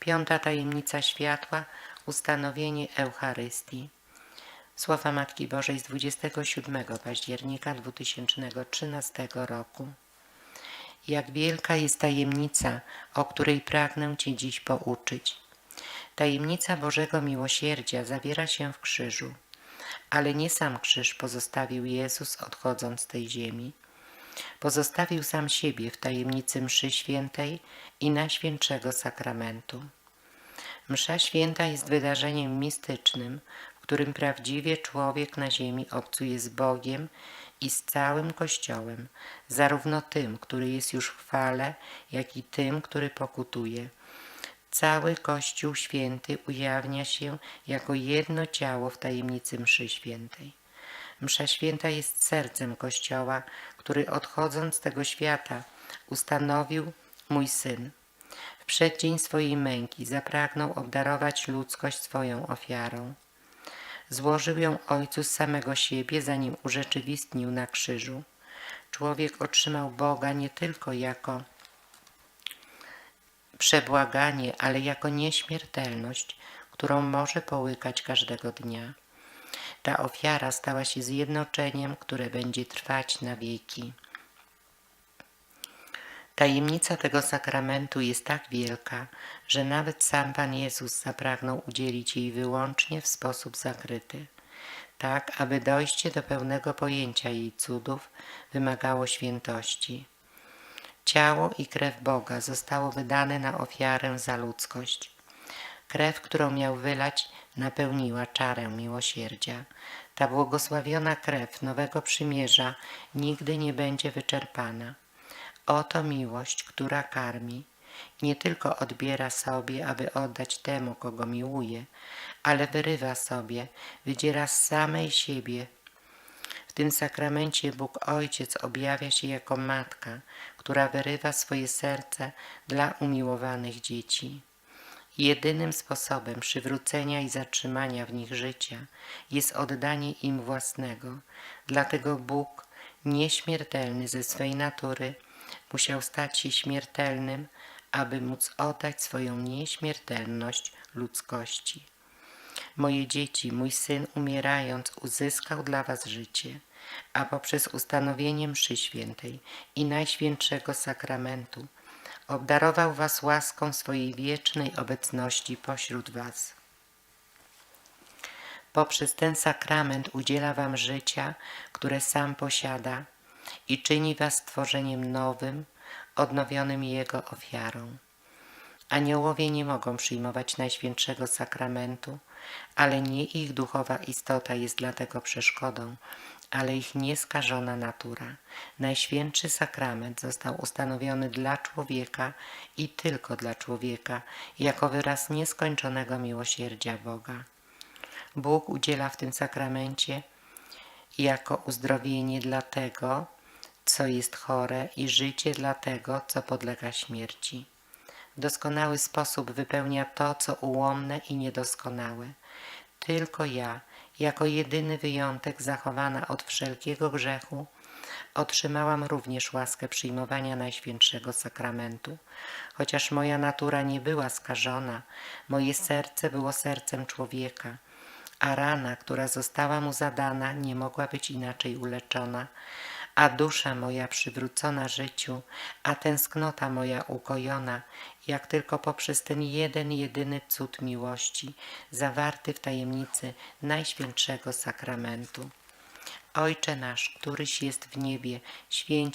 Piąta tajemnica światła ustanowienie Eucharystii. Słowa Matki Bożej z 27 października 2013 roku. Jak wielka jest tajemnica, o której pragnę Cię dziś pouczyć. Tajemnica Bożego Miłosierdzia zawiera się w krzyżu, ale nie sam krzyż pozostawił Jezus odchodząc z tej ziemi. Pozostawił sam siebie w tajemnicy mszy świętej i Najświętszego Sakramentu. Msza święta jest wydarzeniem mistycznym, w którym prawdziwie człowiek na ziemi obcuje z Bogiem i z całym Kościołem, zarówno tym, który jest już w chwale, jak i tym, który pokutuje. Cały Kościół święty ujawnia się jako jedno ciało w tajemnicy mszy świętej. Msza święta jest sercem Kościoła, który odchodząc z tego świata ustanowił mój Syn. W przeddzień swojej męki zapragnął obdarować ludzkość swoją ofiarą. Złożył ją Ojcu z samego siebie, zanim urzeczywistnił na krzyżu. Człowiek otrzymał Boga nie tylko jako przebłaganie, ale jako nieśmiertelność, którą może połykać każdego dnia. Ta ofiara stała się zjednoczeniem, które będzie trwać na wieki. Tajemnica tego sakramentu jest tak wielka, że nawet sam Pan Jezus zapragnął udzielić jej wyłącznie w sposób zakryty, tak aby dojście do pełnego pojęcia jej cudów wymagało świętości. Ciało i krew Boga zostało wydane na ofiarę za ludzkość. Krew, którą miał wylać, napełniła czarę miłosierdzia. Ta błogosławiona krew nowego przymierza nigdy nie będzie wyczerpana. Oto miłość, która karmi. Nie tylko odbiera sobie, aby oddać temu, kogo miłuje, ale wyrywa sobie, wydziera z samej siebie. W tym sakramencie Bóg Ojciec objawia się jako matka, która wyrywa swoje serce dla umiłowanych dzieci. Jedynym sposobem przywrócenia i zatrzymania w nich życia jest oddanie im własnego. Dlatego Bóg, nieśmiertelny ze swej natury, musiał stać się śmiertelnym, aby móc oddać swoją nieśmiertelność ludzkości. Moje dzieci, mój syn umierając uzyskał dla was życie, a poprzez ustanowienie mszy świętej i najświętszego sakramentu obdarował was łaską swojej wiecznej obecności pośród was. Poprzez ten sakrament udziela wam życia, które sam posiada i czyni was stworzeniem nowym, odnowionym Jego ofiarą. Aniołowie nie mogą przyjmować Najświętszego Sakramentu, ale nie ich duchowa istota jest dlatego przeszkodą, ale ich nieskażona natura. Najświętszy sakrament został ustanowiony dla człowieka i tylko dla człowieka, jako wyraz nieskończonego miłosierdzia Boga. Bóg udziela w tym sakramencie jako uzdrowienie dla tego, co jest chore i życie dla tego, co podlega śmierci. W doskonały sposób wypełnia to, co ułomne i niedoskonałe. Tylko ja, jako jedyny wyjątek zachowana od wszelkiego grzechu, otrzymałam również łaskę przyjmowania Najświętszego Sakramentu. Chociaż moja natura nie była skażona, moje serce było sercem człowieka, a rana, która została mu zadana, nie mogła być inaczej uleczona, a dusza moja przywrócona życiu, a tęsknota moja ukojona, jak tylko poprzez ten jeden, jedyny cud miłości, zawarty w tajemnicy Najświętszego Sakramentu. Ojcze nasz, któryś jest w niebie, święci